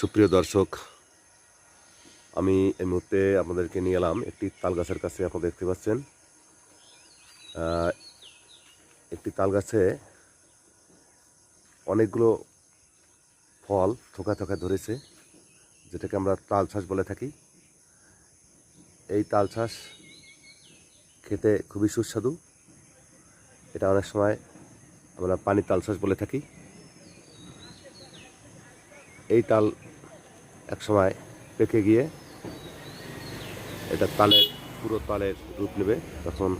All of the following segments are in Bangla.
সুপ্রিয় দর্শক, আমি এই মুহূর্তে আপনাদেরকে নিয়ে এলাম একটি তাল গাছের কাছে, আপনারা দেখতে পাচ্ছেন। একটি তাল গাছে অনেকগুলো ফল থোকা থোকা ধরেছে, যেটাকে আমরা তাল বলে থাকি। এই তাল খেতে খুবই সুস্বাদু। এটা অনেক সময় আমরা পানি তাল ছাস বলে থাকি। এই তাল এক সময় পেকে গিয়ে এটা তালের পুরো তালের রূপ নেবে। তখন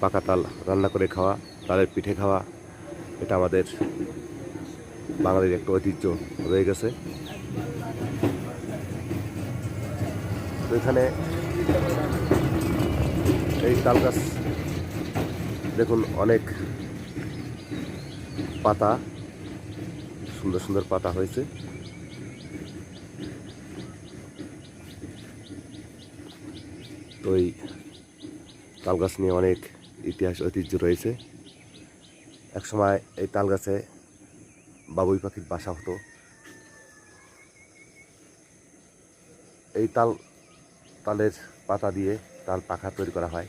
পাকা তাল রান্না করে খাওয়া, তালের পিঠে খাওয়া, এটা আমাদের বাঙালির একটা ঐতিহ্য রয়ে গেছে। এখানে এই তাল গাছ, দেখুন, অনেক পাতা সুন্দর সুন্দর পাতা হয়েছে। তো এই তাল গাছ নিয়ে অনেক ইতিহাস, ঐতিহ্য রয়েছে। একসময় এই তাল গাছে বাবুই পাখির বাসা হতো। এই তাল, তালের পাতা দিয়ে তাল পাখা তৈরি করা হয়।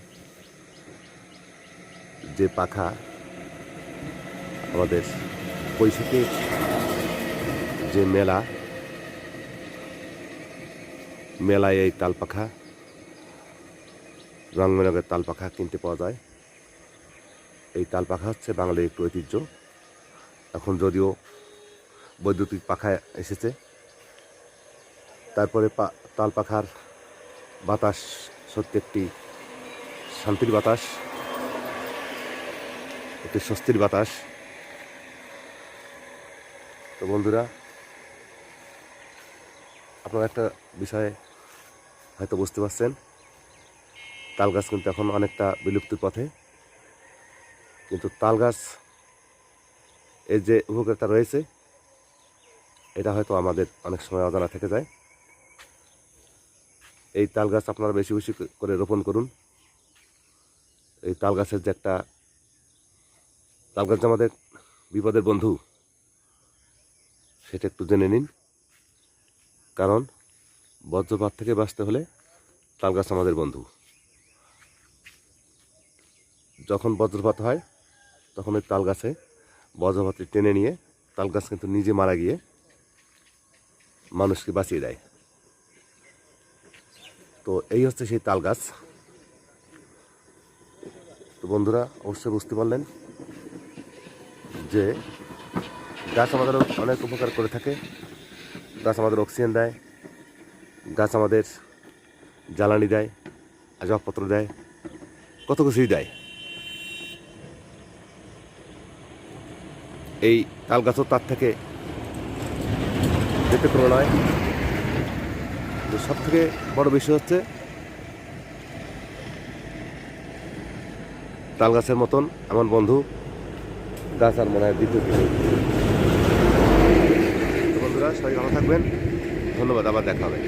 যে পাখা আমাদের বৈশাখীর যে মেলা, মেলায় এই তাল পাখা রংবেরঙের তাল পাখা কিনতে পাওয়া যায়। এই তাল পাখা হচ্ছে বাঙালির একটু ঐতিহ্য। এখন যদিও বৈদ্যুতিক পাখা এসেছে, তারপরে পা তাল পাখার বাতাস সত্যি একটি শান্তির বাতাস, একটি স্বস্তির বাতাস। তো বন্ধুরা আপনারা একটা বিষয়ে হয়তো বুঝতে পারছেন। তাল গাছ কিন্তু এখন অনেকটা বিলুপ্তির পথে। কিন্তু তাল গাছ এর যে উপকারিতা রয়েছে, এটা হয়তো আমাদের অনেক সময় অজানা থেকে যায়। এই তাল গাছ আপনারা বেশি বেশি করে রোপণ করুন। এই তাল গাছের যে একটা তাল গাছ আমাদের বিপদের বন্ধু, সেটা একটু জেনে নিন। কারণ বজ্রপাত থেকে বাঁচতে হলে তাল গাছ আমাদের বন্ধু। যখন বজ্রপাত হয়, তখন ওই তাল গাছে বজ্রপাতটি টেনে নিয়ে তাল গাছ কিন্তু নিজে মারা গিয়ে মানুষকে বাঁচিয়ে দেয়। তো এই হচ্ছে সেই তাল গাছ। তো বন্ধুরা, অবশ্যই বুঝতে পারলেন যে গাছ আমাদের অনেক উপকার করে থাকে। গাছ আমাদের অক্সিজেন দেয়, গাছ আমাদের জ্বালানি দেয়, আসবাবপত্র দেয়, কত কিছুই দেয়। এই তাল গাছও তার থেকে ব্যতিক্রম নয় সব থেকে বড় বিষয় হচ্ছে তাল গাছের মতন এমন বন্ধু, গাছ আর মনে হয় দ্বিতীয় বন্ধুরা সবাই ভালো থাকবেন। ধন্যবাদ আবার দেখা হবে।